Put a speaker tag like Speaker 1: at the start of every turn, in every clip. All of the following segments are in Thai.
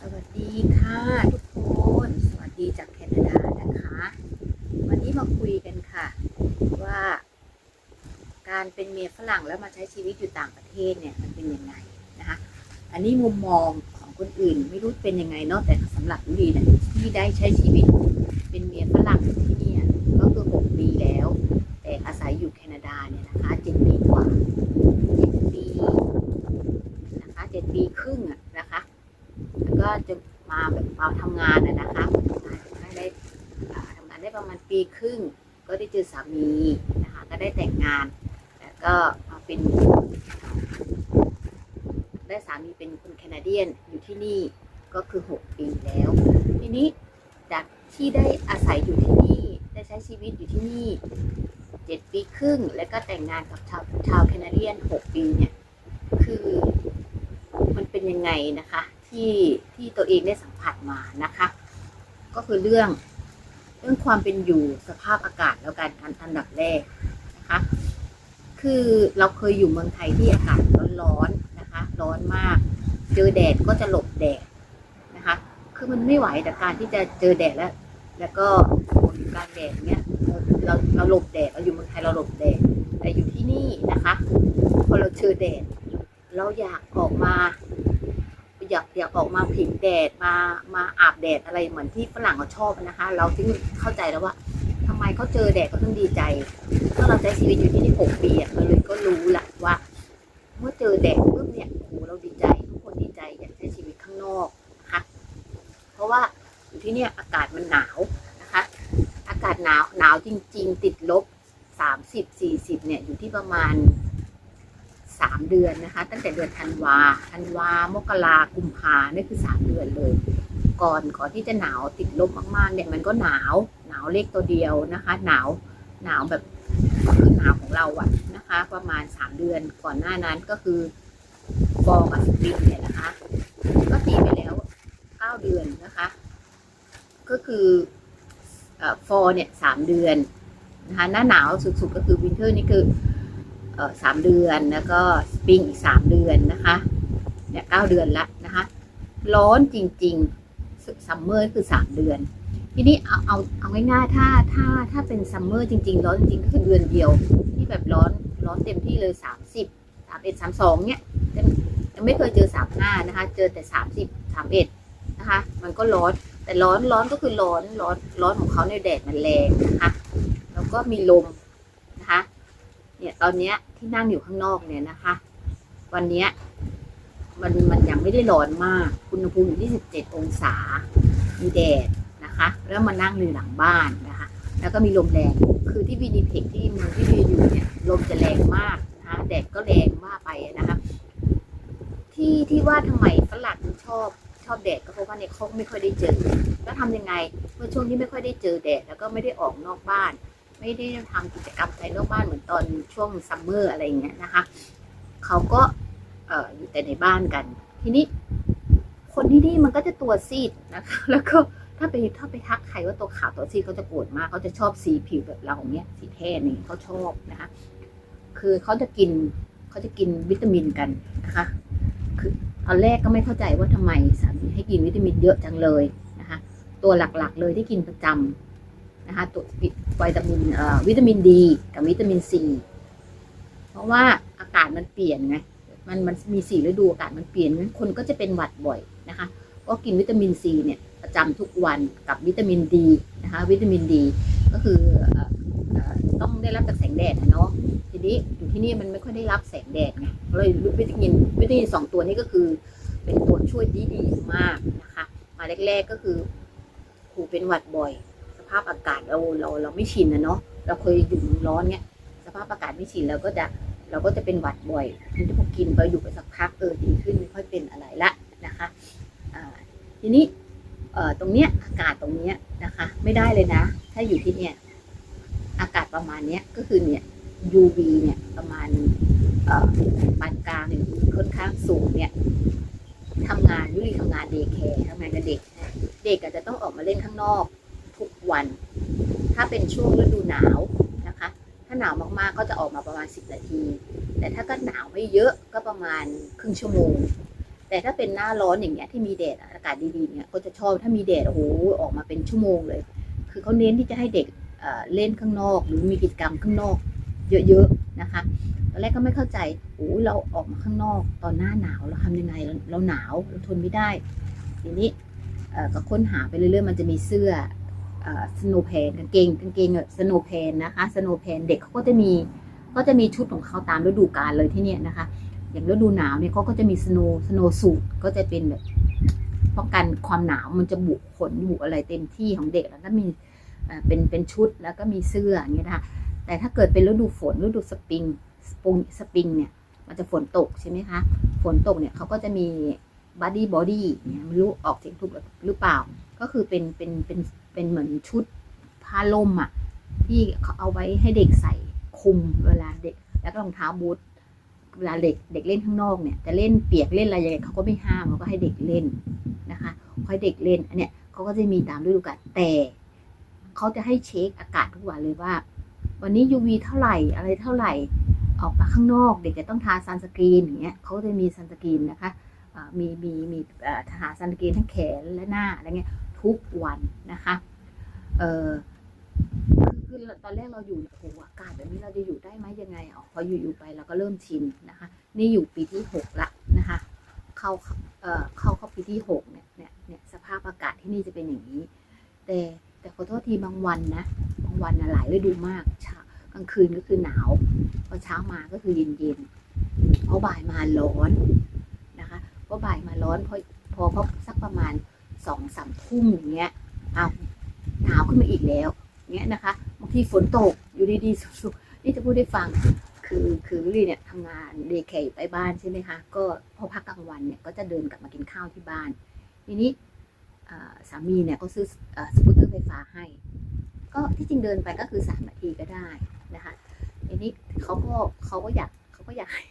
Speaker 1: สวัสดีค่ะทุกคนสวัสดีจากแคนาดานะคะ วันนี้มาคุยกันค่ะ ว่า การเป็นเมียฝรั่งแล้วมาใช้ชีวิตอยู่ต่างประเทศเนี่ยมันเป็นยังไงนะคะอันนี้มุมมองของคนอื่นไม่รู้เป็นยังไงเนาะแต่สำหรับลุลีเนี่ยที่ได้ใช้ชีวิตเป็นเมียฝรั่งที่นี่ก็คือหกปีแล้ว แต่อาศัยอยู่แคนาดาเนี่ยนะคะเจ็ดปีกว่าเจ็ดปีนะคะเจ็ดปีครึ่งอะ ก็จะมาแบบมาทำงานนะนะคะทำงานได้อ่าทำงานได้ประมาณปีครึ่ง ก็ได้เจอสามีนะคะก็ได้แต่งงาน แล้วก็มาเป็นได้สามีเป็นคนแคนาเดียนอยู่ที่นี่ก็คือ 6 ปีแล้ว ทีนี้จากที่ได้อาศัยอยู่ที่นี่ได้ใช้ชีวิตอยู่ที่นี่7ปีครึ่ง แล้วก็แต่งงานกับชาวชาวแคนาเดียน6ปีเนี่ย คือมันเป็นยังไงนะคะ ที่ที่ตัวเองได้สัมผัสมานะคะ ก็คือเรื่องเรื่องความเป็นอยู่สภาพอากาศแล้วกันอันอันดับแรกนะคะ คือเราเคยอยู่เมืองไทยที่อากาศร้อนๆนะคะ ร้อนมาก เจอแดดก็จะหลบแดดนะคะ คือมันไม่ไหวแต่การที่จะเจอแดดแล้ว แล้วก็อยู่กลางแดดเนี้ยเราเราหลบแดดเราอยู่เมืองไทยเราหลบแดดแต่อยู่ที่นี่นะคะพอเราเจอแดดเราอยากออกมา อยากอยากออกมาผิงแดดมามาอาบแดดอะไรเหมือนที่ฝรั่งเขาชอบนะคะ เราถึงเข้าใจแล้วว่าทำไมเขาเจอแดดก็ต้องดีใจเมื่อเราใช้ชีวิตอยู่ที่นี่หกปีอะเราเลยก็รู้แหละว่า เมื่อเจอแดดปุ๊บเนี่ยโอ้โหเราดีใจทุกคนดีใจอยากใช้ชีวิตข้างนอกนะคะเพราะว่าอยู่ที่เนี่ยอากาศมันหนาวนะคะ อากาศหนาวหนาวจริง ๆ ติดลบสามสิบสี่สิบเนี่ยอยู่ที่ประมาณ สามเดือนนะคะ ตั้งแต่เดือนธันวาธันวามกรากุมภาเนี่ยคือสามเดือนเลย ก่อนก่อนที่จะหนาวติดลบมากๆเนี่ยมันก็หนาวหนาวเล็กตัวเดียวนะคะ หนาวหนาวแบบคือหนาวของเราอะนะคะ ประมาณสามเดือนก่อนหน้านั้นก็คือฟอกับสปริงเนี่ยนะคะ ก็ตีไปแล้วเก้าเดือนนะคะ ก็คือฟอเนี่ยสามเดือนนะคะหน้าหนาวสุดๆก็คือวินเทอร์นี่คือ สามเดือนแล้วก็สปริงอีกสามเดือนนะคะเนี่ยเก้าเดือนละนะคะ ร้อนจริงๆซัมเมอร์คือสามเดือน ทีนี้เอาเอาเอาง่ายๆถ้าถ้าถ้าเป็นซัมเมอร์จริง ๆ ร้อนจริงๆก็คือเดือนเดียว ที่แบบร้อนร้อนเต็มที่เลยสามสิบสามเอ็ดสามสองเนี่ยยังไม่เคยเจอสามห้านะคะ เจอแต่สามสิบสามเอ็ดนะคะ มันก็ร้อนแต่ร้อนร้อนก็คือร้อนร้อนร้อนของเขาในแดดมันแรงนะคะ แล้วก็มีลม เนี่ยตอนเนี้ยที่นั่งอยู่ข้างนอกเนี่ยนะคะ วันเนี้ยมันมันยังไม่ได้ร้อนมากอุณหภูมิอยู่ที่ 17 องศา มีแดดนะคะ แล้วมานั่งอยู่หลังบ้านนะคะ แล้วก็มีลมแรง คือที่วินิเพกที่เมืองที่วีอยู่เนี่ยลมจะแรงมากนะคะแดดก็แรงมากไปนะคะที่ที่ว่าทำไมฝรั่งชอบชอบแดดก็เพราะว่าเนี่ยเขาไม่ค่อยได้เจอแล้วทำยังไงเมื่อช่วงที่ไม่ค่อยได้เจอแดดแล้วก็ไม่ได้ออกนอกบ้าน ไม่ได้ทำกิจกรรมภายนอกบ้านเหมือนตอนช่วงซัมเมอร์อะไรอย่างเงี้ยนะคะเขาก็เอออยู่แต่ในบ้านกัน ทีนี้ คนที่นี่มันก็จะตัวซีดนะคะ แล้วก็ถ้าไปถ้าไปทักใครว่าตัวขาวตัวซีดเขาจะโกรธมากเขาจะชอบสีผิวแบบเราเนี้ยสีแท้นี่เขาชอบนะคะคือเขาจะกินเขาจะกินวิตามินกันนะคะ คือตอนแรกก็ไม่เข้าใจว่าทำไมสามีให้กินวิตามินเยอะจังเลยนะคะ ตัวหลักๆเลยที่กินประจำ นะคะตัววิตามินเอวิตามินดีกับวิตามินซีเพราะว่าอากาศมันเปลี่ยนไงมันมันมีสี่ฤดูอากาศมันเปลี่ยนคนก็จะเป็นหวัดบ่อยนะคะ ก็กินวิตามินซีเนี่ยประจำทุกวันกับวิตามินดีนะคะวิตามินดีก็คืออต้องได้รับจากแสงแดดนะเนาะทีนี้อยู่ที่นี่มันไม่ค่อยได้รับแสงแดดไงเลยวิตามินวิตามินสองตัวนี้ก็คือ เป็นตัวช่วยดีดีมากนะคะ มาแรกๆก็คือผูเป็นหวัดบ่อย ภาพอากาศเราเราเราไม่ชินนะเนาะเราเคยอยู่มร้อนเนี่ยสภาพอากาศไม่ชินเราก็จะเราก็จะเป็นหวัดบ่อยทีนี้พอกินไปอยู่ไปสักพักเออดีขึ้นไม่ค่อยเป็นอะไรละนะคะทีนี้เอ่อตรงเนี้ยอากาศตรงเนี้ยนะคะ ไม่ได้เลยนะ ถ้าอยู่ที่เนี่ยอากาศประมาณเนี้ยก็คือเนี่ย UV เนี่ยประมาณเอ่อปานกลางหรือค่อนข้างสูงเนี่ยทำงานยุรีทำงานเดย์แคร์ทำงานกับเด็ก เด็กอาจจะต้องออกมาเล่นข้างนอก วัน ถ้าเป็นช่วงฤดูหนาวนะคะ ถ้าหนาวมากๆก็จะออกมาประมาณ 10 นาที แต่ถ้าก็หนาวไม่เยอะก็ประมาณครึ่งชั่วโมง แต่ถ้าเป็นหน้าร้อนอย่างเงี้ยที่มีแดดอากาศดีๆเนี่ยก็จะชอบถ้ามีแดดโอ้โหออกมาเป็นชั่วโมงเลย คือเขาเน้นที่จะให้เด็กเเล่นข้างนอก หรือมีกิจกรรมข้างนอกเยอะๆนะคะตอนแรกก็ไม่เข้าใจโอ้เราออกมาข้างนอกตอนหน้าหนาวเราทำยังไงเราหนาวเราทนไม่ได้ ทีนี้ก็ค้นหาไปเรื่อยๆ มันจะมีเสื้อ สโนว์แพนกางเกงกางเกงสโนว์แพนนะคะสโนว์แพนเด็กเขาก็จะมีก็จะมีชุดของเขาตามฤดูกาลเลยที่เนี่ยนะคะ อย่างฤดูหนาวเนี่ยเขาก็จะมีสโนสโนสูทก็จะเป็นแบบป้องกันความหนาวมันจะบุขนบุอะไรเต็มที่ของเด็กแล้วก็มีเอ่อเป็นเป็นชุดแล้วก็มีเสื้ออย่างเงี้ยนะคะแต่ถ้าเกิดเป็นฤดูฝนฤดูสปริงสปริงสปริงเนี่ยมันจะฝนตกใช่ไหมคะฝนตกเนี่ยเขาก็จะมีบัดดี้บอดี้เนี่ยไม่รู้ออกเสียงถูกหรือเปล่า ก็คือเป็นเป็นเป็น เป็นเหมือนชุดผ้าล่มอะ ที่เขาเอาไว้ให้เด็กใส่คลุมเวลาเด็ก แล้วก็รองเท้าบูทเวลาเด็กเด็กเล่นข้างนอกเนี่ยจะเล่นเปียกเล่นอะไรยังไงเขาก็ไม่ห้ามเขาก็ให้เด็กเล่นนะคะให้เด็กเล่นอันเนี้ยเขาก็จะมีตามฤดูกาลแต่เขาจะให้เช็คอากาศทุกวันเลยว่า วันนี้ UV เท่าไหร่อะไรเท่าไหร่ออกมาข้างนอก เด็กจะต้องทาซันสกรีนอย่างเงี้ยเขาจะมีซันสกรีนนะคะมีมีมีทาซันสกรีนทั้งแขนและหน้าอะไรเงี้ย ทุกวันนะคะ เออคือตอนแรกเราอยู่โอ้อากาศแบบนี้เราจะอยู่ได้ไหมยังไงอ๋อพออยู่อยู่ไปเราก็เริ่มชินนะคะ นี่อยู่ปีที่หกละนะคะ เข้าเอ่อเข้าเข้าปีที่หกเนี่ยเนี่ยเนี่ยสภาพอากาศที่นี่จะเป็นอย่างนี้ แต่แต่ขอโทษทีบางวันนะบางวันนะหลายฤดูมากเช้ากลางคืนก็คือหนาวพอเช้ามาก็คือเย็นเย็นๆพอบ่ายมาร้อนนะคะพอบ่ายมาร้อนพอพอพอสักประมาณ สองสามทุ่มอย่างเงี้ยเอาหนาวขึ้นมาอีกแล้วเงี้ยนะคะบางทีฝนตกอยู่ดีๆสุกๆนี่จะพูดให้ฟังคือคือลี่เนี่ยทำงานเดย์แคร์อยู่ใกล้บ้านใช่ไหมคะก็พอพักกลางวันเนี่ยก็จะเดินกลับมากินข้าวที่บ้าน ทีนี้สามีเนี่ยก็ซื้อสกูตเตอร์ไฟฟ้าให้ ก็ที่จริงเดินไปก็คือสามนาทีก็ได้นะคะทีนี้เขาก็เขาก็อยากเขาก็อยากให้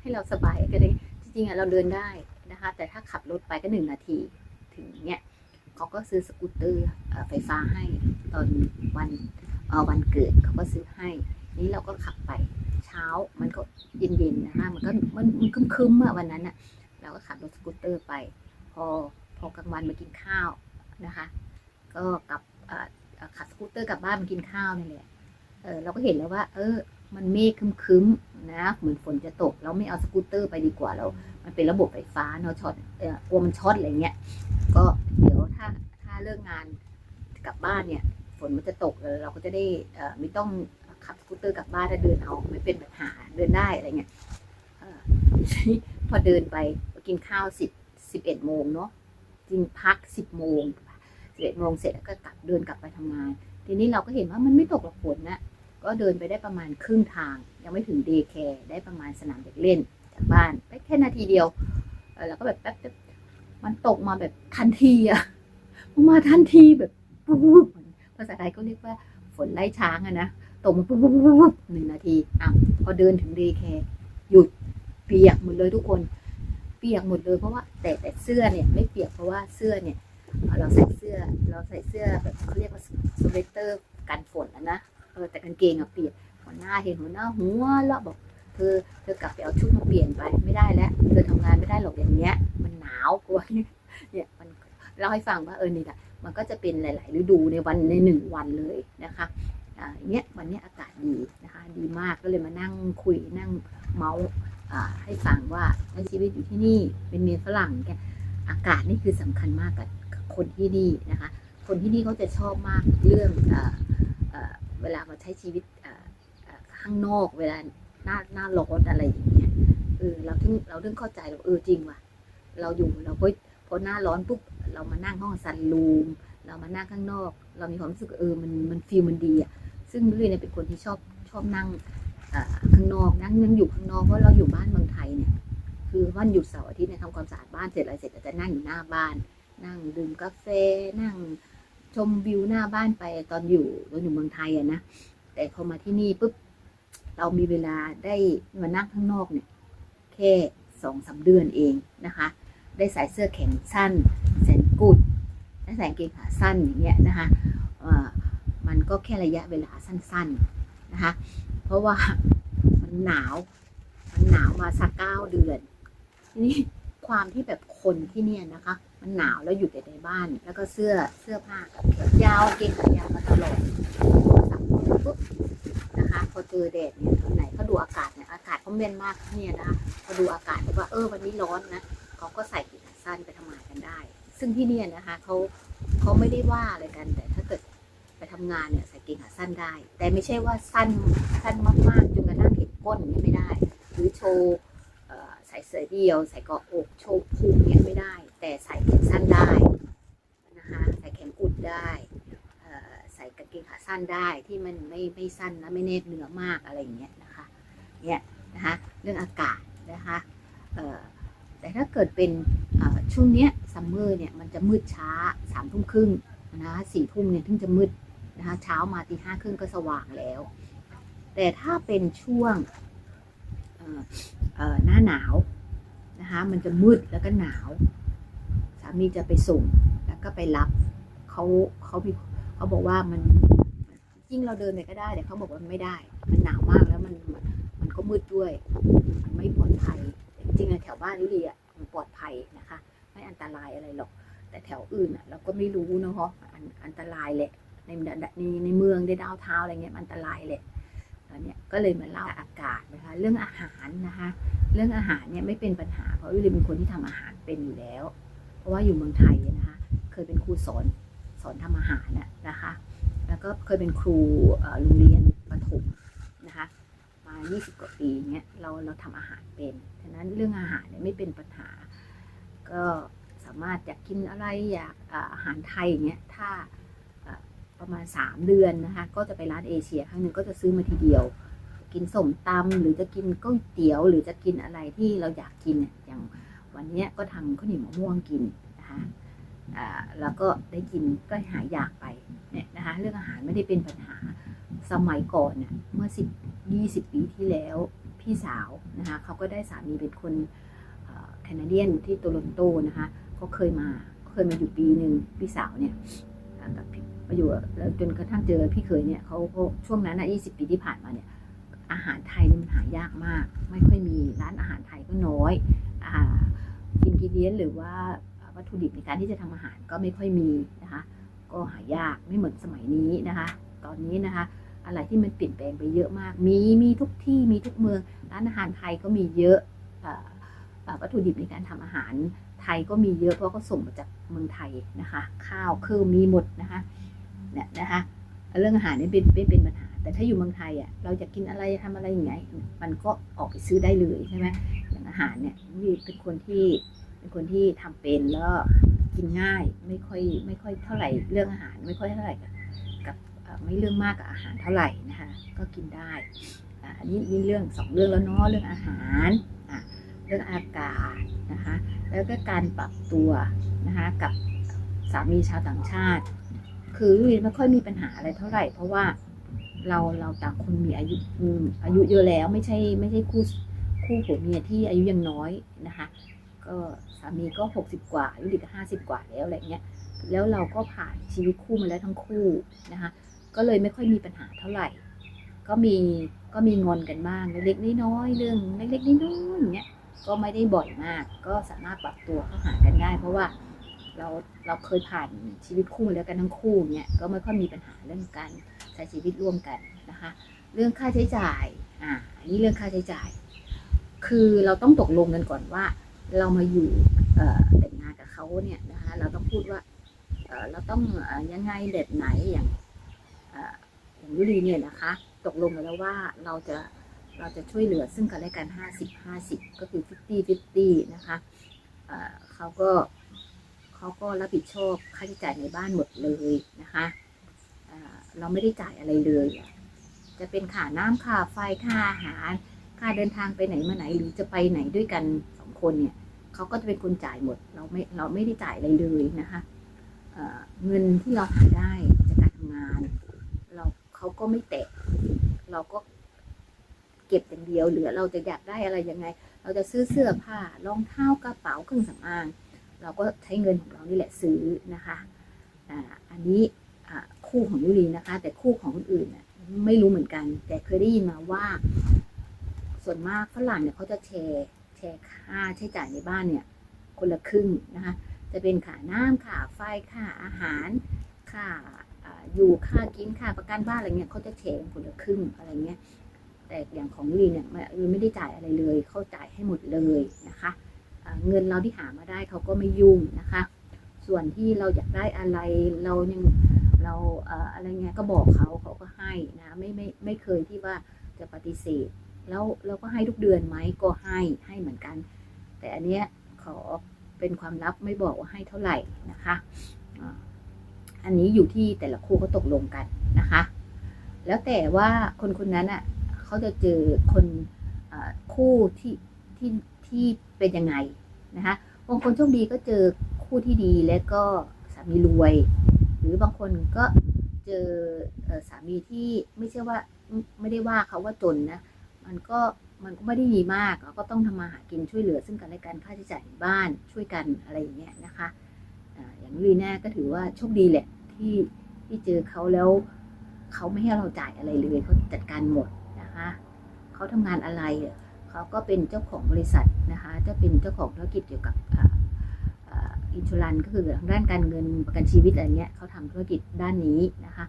Speaker 1: ให้เราสบายก็เลยจริงๆอะเราเดินได้นะคะ แต่ถ้าขับรถไปก็หนึ่งนาที ถึงเนี่ยเขาก็ซื้อสกูตเตอร์ไฟฟ้าให้ตอนวันวันเกิดเขาก็ซื้อให้ นี้เราก็ขับไปเช้ามันก็เย็นๆนะคะมันก็มันมันคึมๆอะวันนั้นอะเราก็ขับรถสกูตเตอร์ไป พอพอกลางวันมากินข้าวนะคะ ก็กลับขับสกูตเตอร์กลับบ้านมากินข้าวนี่แหละเออเราก็เห็นแล้วว่า เออ มันเมฆคึมๆนะเหมือนฝนจะตก เราไม่เอาสกูตเตอร์ไปดีกว่าเรา มันเป็นระบบไฟฟ้าเนาะช็อตเออกลัวมันช็อตอะไรเงี้ยก็เดี๋ยวถ้าถ้าเลิกงานกลับบ้านเนี่ย ฝนมันจะตกเลยเราก็จะได้เออไม่ต้องขับสกูตเตอร์กลับบ้านถ้าเดินเอาไม่เป็นปัญหาเดินได้อะไรเงี้ยพอเดินไปกินข้าวสิบสิบเอ็ดโมงเนาะจริงพักสิบโมงสิบเอ็ดโมงเสร็จแล้วก็กลับเดินกลับไปทำงาน ทีนี้เราก็เห็นว่ามันไม่ตกหรอกฝนนะ ก็เดินไปได้ประมาณครึ่งทาง ยังไม่ถึงเดย์แคร์ได้ประมาณสนามเด็กเล่นจากบ้านไปแค่นาทีเดียวเออเราก็แบบแป๊บมันตกมาแบบทันทีอะมาทันทีแบบปุ๊บภาษาไทยก็เรียกว่าฝนไล่ช้างอะนะตกมาปุ๊บปุ๊บปุ๊บปุ๊บหนึ่งนาทีอะพอเดินถึงเดย์แคร์หยุดเปียกหมดเลยทุกคน เปียกหมดเลยเพราะว่าแต่แต่เสื้อเนี่ยไม่เปียกเพราะว่าเสื้อเนี่ยเอ่อเราใส่เสื้อเราใส่เสื้อแบบเขาเรียกว่าสเวตเตอร์กันฝนนะนะ เออแต่กางเกงอะเปียกหัวหน้าเห็นหัวหน้าหัวเราะบอก เธอเธอกลับไปเอาชุดมาเปลี่ยนไปไม่ได้แล้ว เธอทำงานไม่ได้หรอกอย่างเงี้ย มันหนาวกลัวเนี่ยมันเล่าให้ฟังว่าเออนี่แหละมันก็จะเป็นหลาย ๆ ฤดูในวันในหนึ่งวันเลยนะคะอ่าเนี้ยวันนี้อากาศดีนะคะดีมากก็เลยมานั่งคุยนั่งเมาส์อ่าให้ฟังว่าในชีวิตอยู่ที่นี่เป็นเมียฝรั่งแกอากาศนี่คือสำคัญมากกับกับคนที่นี่นะคะ คนที่นี่เขาจะชอบมากเรื่อง เวลามาใช้ชีวิตข้างนอกเวลาหน้าหน้าร้อนอะไรอย่างเงี้ยเออเราถึงเราถึงเข้าใจเราเออจริงว่ะ เราอยู่เราก็พอหน้าร้อนปุ๊บเรามานั่งห้องซันรูมเรามานั่งข้างนอก เรามีความรู้สึกเออมันมันฟีลมันดีอะซึ่งลุยเนี่ยเป็นคนที่ชอบชอบนั่งข้างนอกนั่งนั่งอยู่ข้างนอกเพราะเราอยู่บ้านเมืองไทยเนี่ย คือวันหยุดเสาร์อาทิตย์เนี่ยทำความสะอาดบ้านเสร็จอะไรเสร็จจะนั่งอยู่หน้าบ้าน นั่งดื่มกาแฟนั่ง ชมวิวหน้าบ้านไปตอนอยู่ตอนอยู่เมืองไทยอะนะแต่พอมาที่นี่ปุ๊บเรามีเวลาได้มานั่งข้างนอกเนี่ย แค่สองสามเดือนเองนะคะ ได้ใส่เสื้อแขนสั้นแสนกุดได้ใส่กางเกงขาสั้นอย่างเงี้ยนะคะมันก็แค่ระยะเวลาสั้นๆนะคะ เพราะว่ามันหนาว มันหนาวมาสักเก้าเดือนทีนี้ความที่แบบคนที่เนี่ยนะคะ มันหนาวแล้วอยู่แต่ในบ้าน แล้วก็เสื้อเสื้อผ้าแขนยาวเกงขายาวมาตลอดสักปุ๊บนะคะ พอเจอแดดเนี่ยตอนไหนเขาดูอากาศเนี่ยอากาศเขาเม่นมากที่เนี่ยนะคะพอดูอากาศแล้วว่าเออวันนี้ร้อนนะเขาก็ใส่กีขาสั้นไปทำงานกันได้ ซึ่งที่เนี่ยนะคะเขาเขาไม่ได้ว่าอะไรกัน แต่ถ้าเกิดไปทำงานเนี่ยใส่เกงขาสั้นได้ แต่ไม่ใช่ว่าสั้นสั้นมากๆจนกระทั่งเห็นก้นนี้ไม่ได้ หรือโชว์ใส่เสื้อเดียว ใส่เกาะอกโชว์พุงเนี่ยไม่ได้ แต่ใส่แขนสั้นได้นะคะใส่แขนกุดได้ใส่กางเกงขาสั้นได้ที่มันไม่ไม่สั้นและไม่เนบเนื้อมากอะไรอย่างเงี้ยนะคะเนี่ยนะคะเรื่องอากาศนะคะแต่ถ้าเกิดเป็นช่วงเนี้ยซัมเมอร์เนี่ยมันจะมืดช้าสามทุ่มครึ่งนะคะสี่ทุ่มเนี่ยถึงจะมืดนะคะเช้ามาตีห้าครึ่งก็สว่างแล้ว แต่ถ้าเป็นช่วงหน้าหนาวนะคะมันจะมืดแล้วก็หนาว มีจะไปส่งแล้วก็ไปรับเขาเขามีเขาบอกว่ามันยิ่งเราเดินไปก็ได้แต่เขาบอกว่ามันไม่ได้ มันหนาวมากแล้วมันมันก็มืดด้วย มันไม่ปลอดภัย จริงๆอะแถวบ้านลิลีอะมันปลอดภัยนะคะ ไม่อันตรายอะไรหรอก แต่แถวอื่นอะ เราก็ไม่รู้เนอะอันอันตรายแหละในในในเมืองในดาวเท้าอะไรเงี้ยอันตรายแหละตอนเนี้ยก็เลยมาเล่าอากาศนะคะ เรื่องอาหารนะคะ เรื่องอาหารเนี่ยไม่เป็นปัญหาเพราะวิลเป็นคนที่ทำอาหารเป็นอยู่แล้ว เพราะว่าอยู่เมืองไทยนะคะเคยเป็นครูสอนสอนทำอาหารน่ะนะคะ แล้วก็เคยเป็นครูโรงเรียนประถมนะคะมา 20 กว่าปีเนี้ยเราเราทำอาหารเป็นฉะนั้นเรื่องอาหารเนี่ยไม่เป็นปัญหา ก็สามารถอยากกินอะไรอยากอ่าอาหารไทยอย่างเงี้ยถ้าประมาณ 3 เดือนนะคะก็จะไปร้านเอเชียครั้งหนึ่งก็จะซื้อมาทีเดียว กินสมตำหรือจะกินก๋วยเตี๋ยว หรือจะกินอะไรที่เราอยากกินเนี่ยอย่าง วันนี้ก็ทำข้าวเหนียวมะม่วงกินนะคะแล้วก็ได้กินก็หายอยากไปเนี่ยนะคะเรื่องอาหารไม่ได้เป็นปัญหาสมัยก่อนเนี่ยเมื่อ10 20ปีที่แล้วพี่สาวนะคะเขาก็ได้สามีเป็นคนแคนาเดียนที่โตลอนโตนะคะเขาเคยมาเคยมาอยู่ปีหนึ่งพี่สาวเนี่ยกับมาอยู่แล้วจนกระทั่งเจอพี่เคยเนี่ยเขาช่วงนั้นอะ20ปีที่ผ่านมาเนี่ยอาหารไทยนี่มันหายากมาก ไม่ค่อยมีร้านอาหารไทยก็น้อยอ่า อินกิเดียนหรือว่าวัตถุดิบในการที่จะทำอาหารก็ไม่ค่อยมีนะคะ ก็หายากไม่เหมือนสมัยนี้นะคะ ตอนนี้นะคะ อะไรที่มันเปลี่ยนแปลงไปเยอะมาก มีมีทุกที่มีทุกเมืองร้านอาหารไทยก็มีเยอะวัตถุดิบในการทำอาหารไทยก็มีเยอะเพราะก็ส่งมาจากเมืองไทยนะคะ ข้าวเครื่องมีหมดนะคะเนี่ยนะคะเรื่องอาหารนี่เป็นเป็นเป็นปัญหา แต่ถ้าอยู่เมืองไทยอะเราจะกินอะไรทำอะไรอย่างไง มันก็ออกไปซื้อได้เลยใช่ไหม อาหารเนี่ยนี่เป็นคนที่เป็นคนที่ทำเป็นแล้วกินง่ายไม่ค่อยไม่ค่อยเท่าไหร่เรื่องอาหารไม่ค่อยเท่าไหร่กับไม่เรื่องมากกับอาหารเท่าไหร่นะคะก็กินได้อันนี้นี่เรื่องสองเรื่องแล้วเนาะเรื่องอาหารเรื่องอากาศนะคะแล้วก็การปรับตัวนะคะกับสามีชาวต่างชาติ คือลุยไม่ค่อยมีปัญหาอะไรเท่าไหร่ เพราะว่าเราเราต่างคนมีอายุอายุเยอะแล้วไม่ใช่ไม่ใช่คู่ คู่ผัวเมียที่อายุยังน้อยนะคะก็สามีก็หกสิบกว่าลุยก็ห้าสิบกว่าแล้วอะไรเงี้ยแล้วเราก็ผ่านชีวิตคู่มาแล้วทั้งคู่นะคะก็เลยไม่ค่อยมีปัญหาเท่าไหร่ ก็มีก็มีงอนกันบ้างเล็กๆน้อยๆเรื่องเล็กๆน้อยๆอย่างเงี้ยก็ไม่ได้บ่อยมาก ก็สามารถปรับตัวเข้าหากันได้ เพราะว่าเราเราเคยผ่านชีวิตคู่มาแล้วกันทั้งคู่เนี่ยก็ไม่ค่อยมีปัญหาเรื่องการใช้ชีวิตร่วมกันนะคะ เรื่องค่าใช้จ่ายอ่าอันนี้เรื่องค่าใช้จ่าย คือเราต้องตกลงกันก่อนว่า เรามาอยู่เอ่อแต่งงานกับเขาเนี่ยนะคะ เราต้องพูดว่าเราต้องยังไงแบบไหนอย่างอย่างยุรีเนี่ยนะคะ ตกลงกันแล้วว่าเราจะเราจะช่วยเหลือซึ่งกันและกัน 50 50 ก็คือ 50 50 นะคะเขาก็เขาก็รับผิดชอบค่าใช้จ่ายในบ้านหมดเลยนะคะเราไม่ได้จ่ายอะไรเลย จะเป็นค่าน้ำค่าไฟค่าอาหาร ค่าเดินทางไปไหนมาไหนหรือจะไปไหนด้วยกันสองคนเนี่ยเขาก็จะเป็นคนจ่ายหมด เราไม่เราไม่ได้จ่ายอะไรเลยนะคะเเงินที่เราหาได้จากการทำงาน เราเขาก็ไม่แตะเราก็เก็บอย่างเดียวเหลือเราจะอยากได้อะไรยังไง เราจะซื้อเสื้อผ้ารองเท้ากระเป๋าเครื่องสำอาง เราก็ใช้เงินของเรานี่แหละซื้อนะคะอ่าอันนี้คู่ของยุรีนะคะ แต่คู่ของคนอื่นไม่รู้เหมือนกัน แต่เคยได้ยินมาว่า ส่วนมากฝรั่งเนี่ยเขาจะแชร์แชร์ค่าใช้จ่ายในบ้านเนี่ยคนละครึ่งนะคะจะเป็นค่าน้ำค่าไฟค่าอาหารค่าอยู่ค่ากินค่าประกันบ้านอะไรเงี้ยเขาจะแชร์คนละครึ่งอะไรเงี้ยแต่อย่างของลีเนี่ยม่ลีไม่ได้จ่ายอะไรเลยเขาจ่ายให้หมดเลยนะคะเงินเราที่หามาได้เขาก็ไม่ยุ่งนะคะ ส่วนที่เราอยากได้อะไรเรายังเราอะไรเงี้ยก็บอกเขาเขาก็ให้นะไม่ไม่ไม่เคยที่ว่าจะปฏิเสธ แล้วเราก็ให้ทุกเดือนไหมก็ให้ให้เหมือนกัน แต่อันเนี้ยขอเป็นความลับไม่บอกว่าให้เท่าไหร่นะคะอันนี้อยู่ที่แต่ละคู่เขาตกลงกันนะคะ แล้วแต่ว่าคนคนนั้นอะเขาจะเจอคนอคู่ที่ที่ที่เป็นยังไงนะคะบางคนโชคดีก็เจอคู่ที่ดีแล้วก็สามีรวย หรือบางคนก็เจออสามีที่ไม่ใช่ว่าไม่ได้ว่าเขาว่าจนนะ มันก็มันก็ไม่ได้มีมากเราก็ต้องทำมาหากินช่วยเหลือ ซึ่งกันและกันค่าใช้จ่ายในบ้านช่วยกันอะไรอย่างเงี้ยนะคะอย่างลีน่าก็ถือว่าโชคดีแหละที่ที่เจอเขาแล้วเขาไม่ให้เราจ่ายอะไรเลยเขาจัดการหมดนะคะเขาทำงานอะไรเขาก็เป็นเจ้าของบริษัทนะคะจะเป็นเจ้าของธุรกิจเกี่ยวกับอินชูรันก็คือทางด้านการเงินประกันชีวิตอะไรเงี้ยเขาทำธุรกิจด้านนี้นะคะ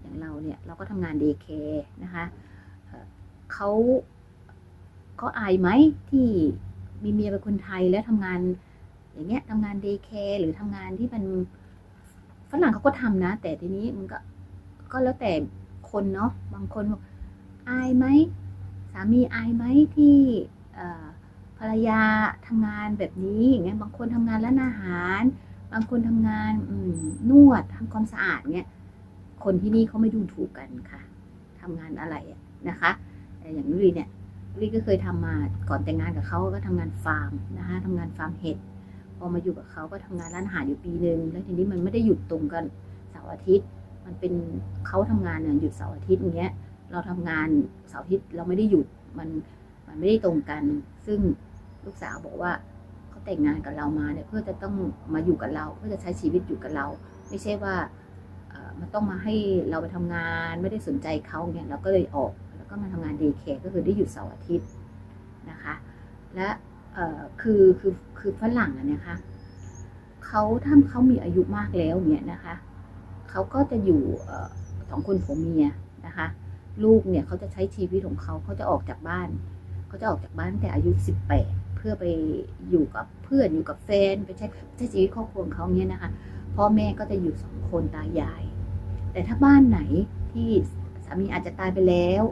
Speaker 1: อย่างเราเนี่ยเราก็ทำงานเดย์แคร์นะคะ เขาเขาอายไหมที่มีเมียเป็นคนไทยแล้วทำงาน อย่างเงี้ยทำงานเดย์แคร์หรือทำงานที่มันฝรั่งเขาก็ทำนะ แต่ทีนี้มันก็ก็แล้วแต่คนเนาะบางคนบอกอายไหมสามีอายไหมที่ภรรยาทำงานแบบนี้อย่างเงี้ยบางคนทำงานร้านอาหาร บางคนทำงานอืนวดทำความสะอาดเงี้ยคนที่นี่เขาไม่ดูถูกกันค่ะทำงานอะไรนะคะ แต่อย่างนุ้ยเนี่ยนุ้ยก็เคยทำมาก่อนแต่งงานกับเขาก็ทำงานฟาร์มนะคะทำงานฟาร์มเห็ดพอมาอยู่กับเขาก็ทำงานร้านอาหารอยู่ปีหนึ่งแล้วทีนี้มันไม่ได้หยุดตรงกันเสาร์อาทิตย์ มันเป็นเขาทำงานเนี่ยหยุดเสาร์อาทิตย์อย่างเงี้ย เราทำงานเสาร์อาทิตย์เราไม่ได้หยุดมันมันไม่ได้ตรงกัน ซึ่งลูกสาวบอกว่าเขาแต่งงานกับเรามาเนี่ยเพื่อจะต้องมาอยู่กับเรา เพื่อจะใช้ชีวิตอยู่กับเรา ไม่ใช่ว่ามันต้องมาให้เราไปทำงานไม่ได้สนใจเขาเนี่ยเราก็เลยออก แล้วก็มาทำงานเดย์แคร์ก็คือได้หยุดเสาร์อาทิตย์นะคะ และคือคือคือฝรั่งอะนะคะเขาถ้าเขามีอายุมากแล้วเนี่ยนะคะเขาก็จะอยู่สองคนผัวเมียนะคะ ลูกเนี่ยเขาจะใช้ชีวิตของเขาเขาจะออกจากบ้านเขาจะออกจากบ้านตั้งแต่อายุ18เพื่อไปอยู่กับเพื่อนอยู่กับแฟนไปใช้ใช้ชีวิตครอบครัวเขาเนี่ยนะคะพ่อแม่ก็จะอยู่สองคนตายาย แต่ถ้าบ้านไหนที่สามีอาจจะตายไปแล้ว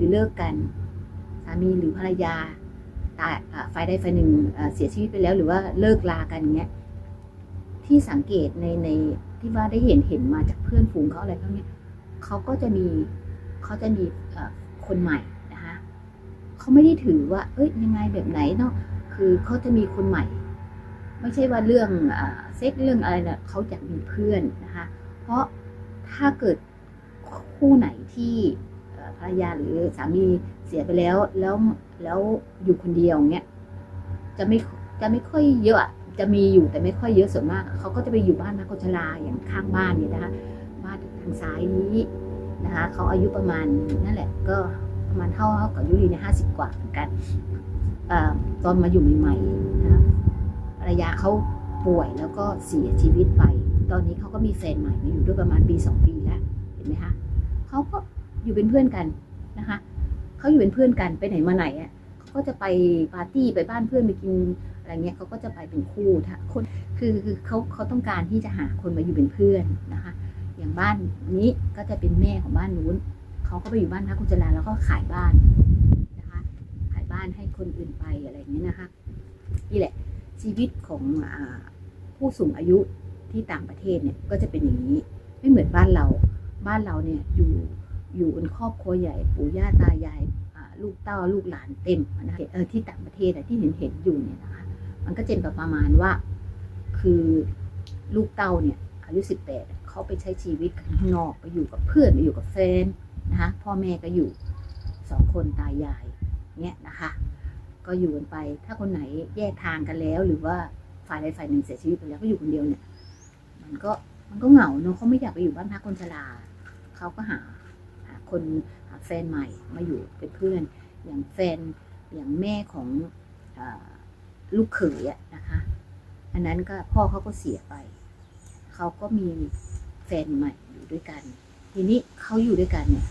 Speaker 1: รือเลิกกันสามีหรือภรรยาตายอ่าฝ่ายใดฝ่ายหนึ่งเสียชีวิตไปแล้ว หรือว่าเลิกลากันเงี้ยที่สังเกตในในที่ว่าได้เห็นเห็นมาจากเพื่อนฝูงเขาอะไรพวกนี้เขาก็จะมีเขาจะมีคนใหม่นะคะเขาไม่ได้ถือว่า เอ้ยยังไงแบบไหนเนาะคือเขาจะมีคนใหม่ ไม่ใช่ว่าเรื่องอาเซ็กเรื่องอะไรเนี่ยเขาอยากมีเพื่อนนะคะ เพราะถ้าเกิดคู่ไหนที่ ภรรยาหรือสามีเสียไปแล้ว แล้วแล้วอยู่คนเดียวเนี้ยจะไม่จะไม่ค่อยเยอะจะมีอยู่แต่ไม่ค่อยเยอะส่วนมากเขาก็จะไปอยู่บ้านพักคนชราอย่างข้างบ้านเนี่ยนะคะบ้านทางซ้ายนี้นะคะเขาอายุประมาณนั่นแหละ ก็ประมาณเท่าเท่ากับยุรีเนี่ยห้าสิบกว่าเหมือนกันอตอนมาอยู่ใหม่ๆนะภรรยาเขาป่วยแล้วก็เสียชีวิตไป ตอนนี้เขาก็มีแฟนใหม่มาอยู่ด้วยประมาณปีสองปีแล้วเห็นไหมคะเขาก็ อยู่เป็นเพื่อนกันนะคะเขาอยู่เป็นเพื่อนกันไปไหนมาไหนอะเขาก็จะไปปาร์ตี้ไปบ้านเพื่อนไปกินอะไรเงี้ยเขาก็จะไปเป็นคู่ถ้าคนคือคือเขาเขาต้องการที่จะหาคนมาอยู่เป็นเพื่อนนะคะ อย่างบ้านนี้ก็จะเป็นแม่ของบ้านนู้นเขาก็ไปอยู่บ้านพักคุณจราแล้วก็ขายบ้านนะคะ ขายบ้านให้คนอื่นไปอะไรเงี้ยนะคะนี่แหละชีวิตของอผู้สูงอายุที่ต่างประเทศเนี่ยก็จะเป็นอย่างนี้ไม่เหมือนบ้านเราบ้านเราเนี่ยอยู่ อยู่เป็นครอบครัวใหญ่ปู่ย่าตายายลูกเต้าลูกหลานเต็มนะคะเออที่ต่างประเทศที่เห็นเห็นอยู่เนี่ยนะคะมันก็เป็นประมาณว่า คือลูกเต้าเนี่ยอายุสิบแปดเขาไปใช้ชีวิตนข้างนอกไปอยู่กับเพื่อนไปอยู่กับแฟนนะคะพ่อแม่ก็อยู่สองคนตายายเนี่ยนะคะ ก็อยู่กันไปถ้าคนไหนแยกทางกันแล้ว หรือว่าฝ่ายใดฝ่ายหนึ่งเสียชีวิตไปแล้วก็อยู่คนเดียวเนี่ย มันก็มันก็เหงาเนอะเขาไม่อยากไปอยู่บ้านพักคนชราเขาก็หา คนแฟนใหม่มาอยู่เป็นเพื่อน อย่างแฟนอย่างแม่ของอลูกเขยนะคะ อันนั้นก็พ่อเขาก็เสียไป เขาก็มีแฟนใหม่อยู่ด้วยกัน ทีนี้เขาอยู่ด้วยกันเนี่ย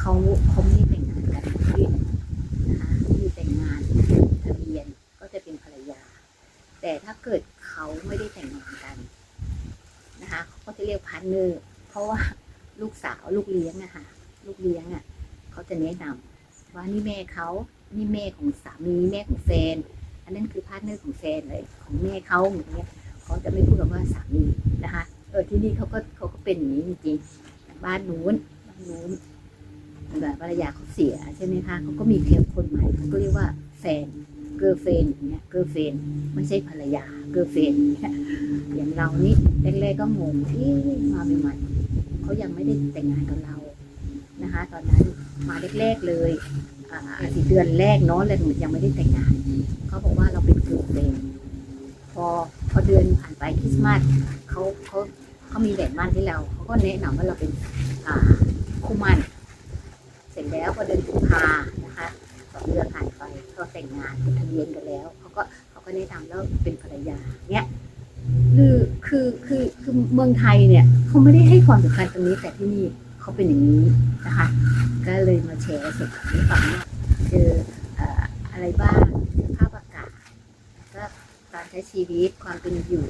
Speaker 1: เขาเขาไม่ได้แต่งงานกันขึ้นนะคะม่ได้แต่งงานทะเบียนก็จะเป็นภรรยา แต่ถ้าเกิดเขาไม่ได้แต่งงานกันนะคะเขาก็จะเรียกพาร์ทเนอร์เพราะว่าลูกสาวลูกเลี้ยงนะคะ ลูกเลี้ยงอะเขาจะแนะนำว่านี่แม่เขานี่แม่ของสามีแม่ของแฟน อันนั้นคือพาร์ทเนอร์ของแฟนเลยของแม่เขาอย่างเงี้ยเขาจะไม่พูดกับว่าสามีนะคะเออที่นี่เขาก็เขาก็เป็นอย่างนี้จริงๆบ้านนู้นบ้านนู้นแบบภรรยาเขาเสียใช่ไหมคะเขาก็มีเพียงคนใหม่เขาก็เรียกว่าแฟนเกอร์เฟนอย่างเงี้ยเกอร์เฟนไม่ใช่ภรรยาเกอร์เฟนอย่างเรานี่แรกๆก็งงที่มาใหม่ๆเขายังไม่ได้แต่งงานกับเรา นะคะ ตอนนั้นมาแรกๆเลยอ่าสี่เดือนแรกเนาะเลยยังไม่ได้แต่งงานเขาบอกว่าเราเป็นเกิดเองพอพอเดือนผ่านไปคริสต์มาสเขาเขาเขามีแหวนมั่นให้เราเขาก็แนะนำว่าเราเป็นคู่มั่นเสร็จแล้วพอเดือนกุมภานะคะสองเดือนผ่านไปก็แต่งงานป็นทะเบียนกันแล้วเขาก็เขาก็แนะนำแล้วเป็นภรรยาเนี่ยคือคือคือคือเมืองไทยเนี่ยเขาไม่ได้ให้ความสำคัญตรงนี้แต่ที่นี่ เขาเป็นอย่างนี้นะคะ ก็เลยมาแชร์ส่วนให้ฟังว่าเจออะไรบ้างสภาพอากาศก็การใช้ชีวิตความเป็นอยู่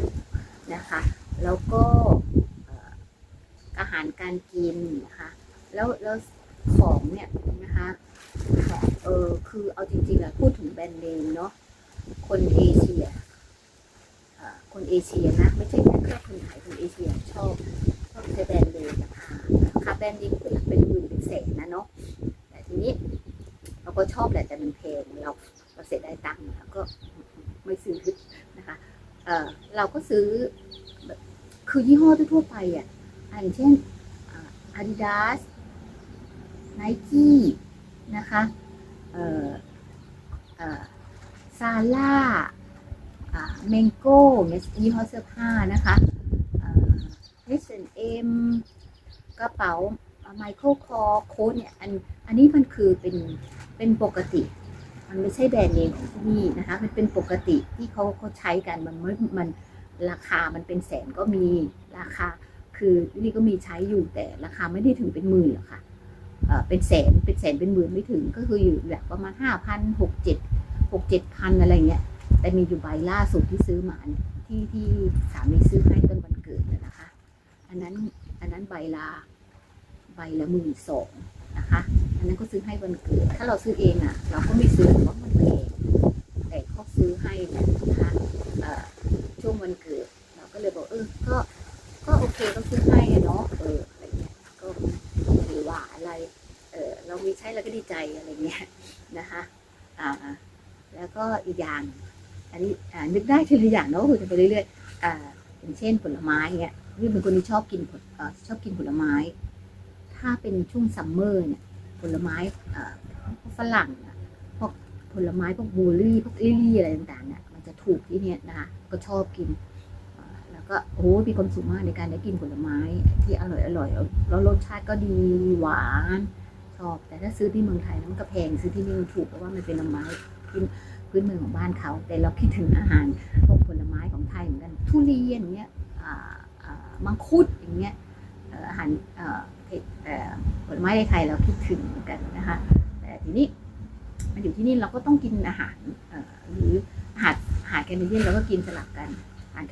Speaker 1: นะคะ แล้วก็อาหารการกินนะคะแล้วแล้วของเนี่ยนะคะของเออคือเอาจริงๆอะพูดถึงแบรนด์เนมเนาะคนเอเชียคนเอเชียนะ ไม่ใช่แค่คนไทยคนเอเชียชอบ ชอบใช้แบรนด์เนมราคาราคาแบรนด์เนมเป็นหลักเป็นหมื่นเป็นแสนนะเนาะแต่ทีนี้เราก็ชอบแหละแต่มันแพงเราเราเสียได้ตังค์เราก็ไม่ซื้อนะคะเออเราก็ซื้อแบบคือยี่ห้อทั่วไปอะอย่างเช่นอาดิดาสไนกี้นะคะเออเออซาร่าเมงโก้เนี่ยยี่ห้อเสื้อผ้านะคะ อ H&M กระเป๋าไมเคิลคอโค้ดเนี่ยอันอันนี้มันคือเป็นเป็นปกติ มันไม่ใช่แบรนด์เนมของที่นี่นะคะมันเป็นปกติที่เขาเขาใช้กันมันไม่มันราคามันเป็นแสนก็มีราคา คือนี่ก็มีใช้อยู่แต่ราคาไม่ได้ถึงเป็นหมื่นหรอกค่ะเอ่อเป็นแสนเป็นแสนเป็นหมื่นไม่ถึงก็คืออยู่แบบประมาณห้าพันหกเจ็ดหกเจ็ดพันอะไรเงี้ยแต่มีอยู่ใบล่าสุดที่ซื้อมาเนี่ยที่ที่สามีซื้อให้ต้นวันเกิดน่ะนะคะ อันนั้นอันนั้นใบละใบละหมื่นสองนะคะ อันนั้นก็ซื้อให้วันเกิด ถ้าเราซื้อเองอะ เราก็ไม่ซื้อเพราะมันแพงแต่เขาซื้อให้นะคะช่วงวันเกิด เราก็เลยบอกเออก็ก็โอเคก็ซื้อให้เนาะเอออะไรเงี้ยก็ไม่ได้ว่าอะไรเออเรามีใช้เราก็ดีใจอะไรเงี้ยนะคะอ่าแล้วก็อีกอย่าง อันนี้อ่านึกได้ทีละอย่างเนาะคุยกันไปเรื่อยๆอ่าอย่างเช่นผลไม้เงี้ย นี่เป็นคนที่ชอบกินผลเอ่อชอบกินผลไม้ ถ้าเป็นช่วงซัมเมอร์เนี่ยผลไม้พวกฝรั่งอะพวกผลไม้พวกบูรี่พวกลิลี่อะไรต่างๆเนี่ยมันจะถูกที่เนี่ยนะคะก็ชอบกินแล้วก็โอ้มีความสุขมากในการได้กินผลไม้ที่อร่อยอร่อยแล้วรสชาติก็ดีหวานชอบ แต่ถ้าซื้อที่เมืองไทยนะมันก็แพงซื้อที่นี่มันถูกเพราะว่ามันเป็นผลไม้พื้นพื้นเมืองของบ้านเขา แต่เราคิดถึงอาหารพวกผลไม้ของไทยเหมือนกันทุเรียนเงี้ยอ่า มังคุดอย่างเงี้ยอาหารผลไม้ในไทยเราคิดถึงเหมือนกันนะคะแต่ทีนี้มาอยู่ที่นี่เราก็ต้องกินอาหารหรืออาหารอาหารแคนาเดียนเราก็กินสลับกันอาหาร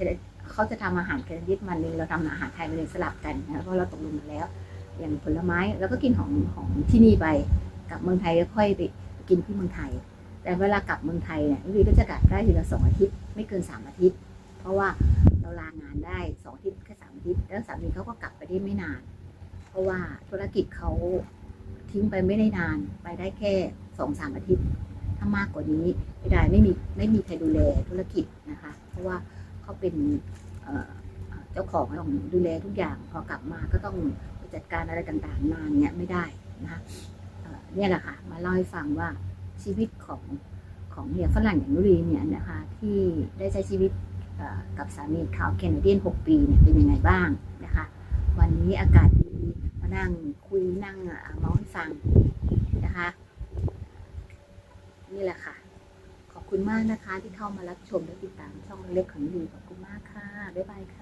Speaker 1: เขาจะทำอาหารแคนาเดียนวันนึงเราทำอาหารไทยวันนึงสลับกันนะเพราะเราตกลงกันแล้ว อย่างผลไม้เราก็กินของของที่นี่ไปกลับเมืองไทยก็ค่อยไปกินที่เมืองไทย แต่เวลากลับเมืองไทยเนี่ยวิก็จะกลับได้ทีละสองอาทิตย์ไม่เกินสามอาทิตย์ เพราะว่า ลางานได้สองอาทิตย์แค่สามอาทิตย์แล้วสามีเขาก็กลับไปได้ไม่นาน เพราะว่าธุรกิจเขาทิ้งไปไม่ได้นานไปได้แค่สองสามอาทิตย์ ถ้ามากกว่านี้ไม่ได้ไม่มีไม่มีใครดูแลธุรกิจนะคะ เพราะว่าเขาเป็นเจ้าของต้องดูแลทุกอย่างพอกลับมาก็ต้องจัดการอะไรต่างๆมานเนี้ยไม่ได้นะคะเนี่ยแหละค่ะมาเล่าให้ฟังว่าชีวิตของของเนี่ยฝรั่งอย่างนุรีเนี่ยนะคะที่ได้ใช้ชีวิต กับสามีเขาแคนาเดียน 6 ปีเนี่ยเป็นยังไงบ้างนะคะ วันนี้อากาศดีมานั่งคุยนั่งอะเมาให้ฟังนะคะ นี่แหละค่ะ ขอบคุณมากนะคะที่เข้ามารับชมและติดตามช่องเล็กของยูขอบคุณมากค่ะ บ๊ายบายค่ะ